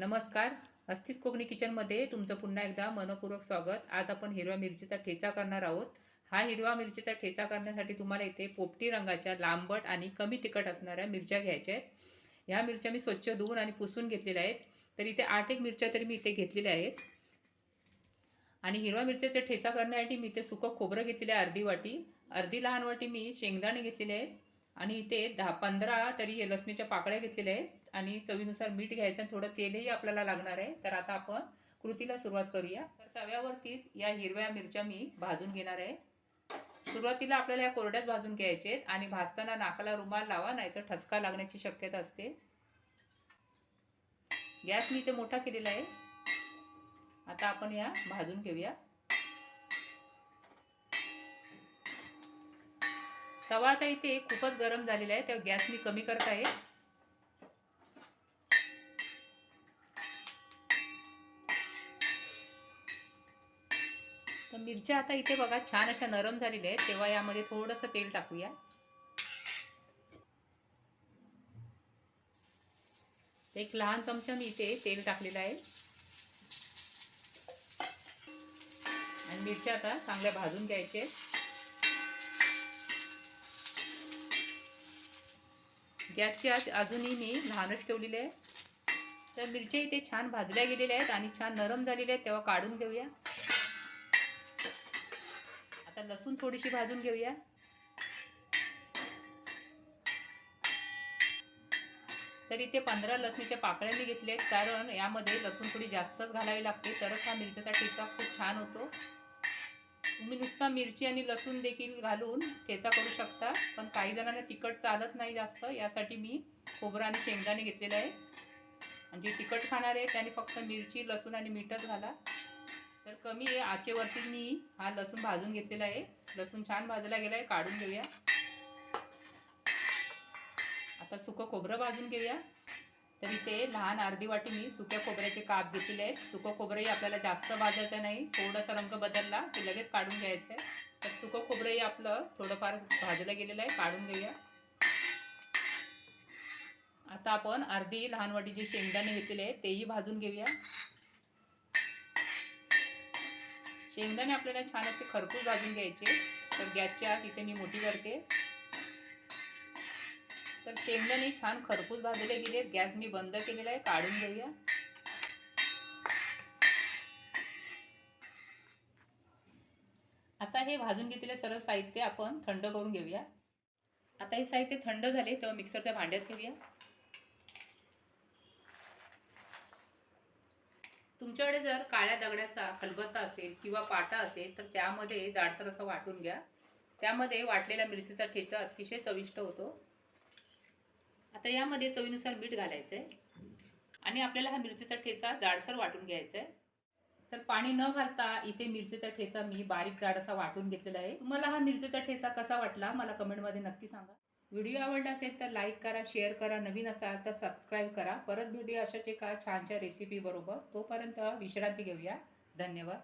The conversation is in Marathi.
नमस्कार. अस्तिस कोकणी किचनमध्ये तुमचं पुन्हा एकदा मनपूर्वक स्वागत. आज आपण हिरव्या मिरचीचा ठेचा करणार आहोत. हा हिरवा मिरचीचा ठेचा करण्यासाठी तुम्हाला इथे पोपटी रंगाच्या लांबट आणि कमी तिखट असणाऱ्या मिरच्या घ्यायच्या आहेत. ह्या मिरच्या मी स्वच्छ धुवून आणि पुसून घेतलेल्या आहेत. तर इथे आठ एक मिरच्या तरी मी इथे घेतलेल्या आहेत. आणि हिरवा मिरच्याचा ठेचा करण्यासाठी मी इथे सुकं खोबरं घेतलेलं आहे अर्धी वाटी. अर्धी लहान वाटी मी शेंगदाणे घेतलेले आहेत. आणि इथे दहा पंधरा तरी लसणीच्या पाकळ्या घेतलेल्या आहेत आणि चवीनुसार मीठ घ्यायचं आणि थोडं तेलही आपल्याला लागणार आहे. तर आता आपण कृतीला सुरुवात करूया. तर तव्यावरतीच या हिरव्या मिरच्या मी भाजून घेणार आहे. सुरुवातीला आपल्याला या कोरड्यात भाजून घ्यायचे आहेत आणि भाजताना नाकाला रुमाल लावा नाहीतर ठसका लागण्याची शक्यता असते. गॅस मी इथे मोठा केलेला आहे. आता आपण या भाजून घेऊया. तवा आता इथे खूपच गरम झालेला आहे तेव्हा गॅस मी कमी करत आहे. तर मिरच्या आता इथे बघा छान अशा नरम झालेल्या आहेत तेव्हा यामध्ये थोडंसं तेल टाकूया. एक लहान चमचा मी इथे तेल टाकलेलं आहे. आणि मिरच्या आता चांगल्या भाजून घ्यायचे. गॅसची आज अजूनही मी लहानच ठेवलेली आहे. तर मिरच्या इथे छान भाजल्या गेलेल्या आहेत आणि छान नरम झालेल्या आहेत तेव्हा काढून घेऊया. आता लसूण थोडीशी भाजून घेऊया. तर इथे पंधरा लसणीच्या पाकळ्या मी घेतल्या आहेत कारण यामध्ये लसूण थोडी जास्तच घालावी लागते. तरच हा मिरचीचा ठेचा खूप छान होतो. तुम्ही नुसता मिरची आणि लसूण देखील घालून ठेचा करू शकता. पण काही जणांना तिखट चालत नाही जास्त. यासाठी मी खोबरं आणि शेंगदाणे घेतलेलं आहे आणि जे तिखट खाणार आहे त्याने फक्त मिरची लसूण आणि मीठच घाला. तर कमी आचेवरती मी हा लसूण भाजून घेतलेला आहे. लसूण छान भाजला गेला आहे काढून घेऊया. आता सुकं खोबरं भाजून घेऊया. तर इथे लहान अर्धी वाटी मी सुक्या खोबऱ्याचे काप घेतलेले आहेत. सुकं खोबरंही आपल्याला जास्त भाजायचं नाही. थोडासा रंग बदलला की लगेच काढून घ्यायचं आहे. तर सुकं खोबरंही आपलं थोडंफार भाजलं गेलेलं आहे. काढून घेऊया. आता आपण अर्धी लहान वाटी जे शेंगदाणे घेतलेले आहेत तेही भाजून घेऊया. शेंगदाणे आपल्याला छान असे खरपूस भाजून घ्यायचे. तर गॅसची आत इथे मी मोठी करते. तर शेंगदाणे छान खरपूस भाजले गेले गॅस मी बंद केलेला आहे काढून घेऊया. आता हे भाजून घेतलेले सर्व साहित्य आपण थंड करून घेऊया. आता हे साहित्य थंड झाले तेव्हा मिक्सरच्या भांड्यात घेऊया तुमच्याकडे जर काळ्या दगडाचा खलबत्ता असेल किंवा पाटा असेल तर त्यामध्ये जाडसर असं वाटून घ्या. त्यामध्ये वाटलेला मिरचीचा ठेचा अतिशय चविष्ट होतो. आता यामध्ये चवीनुसार मीठ घालायचं आहे आणि आपल्याला हा मिरचीचा ठेचा जाडसर वाटून घ्यायचा आहे तर पाणी न घालता इथे मिरचीचा ठेचा मी बारीक जाड असा वाटून घेतलेला आहे. तुम्हाला हा मिरचीचा ठेचा कसा वाटला मला कमेंटमध्ये नक्की सांगा. व्हिडिओ आवडला असेल तर लाईक करा शेअर करा. नवीन असाल तर सबस्क्राईब करा. परत व्हिडिओ अशाच एका छानशा रेसिपी बरोबर. तोपर्यंत विश्रांती घेऊया. धन्यवाद.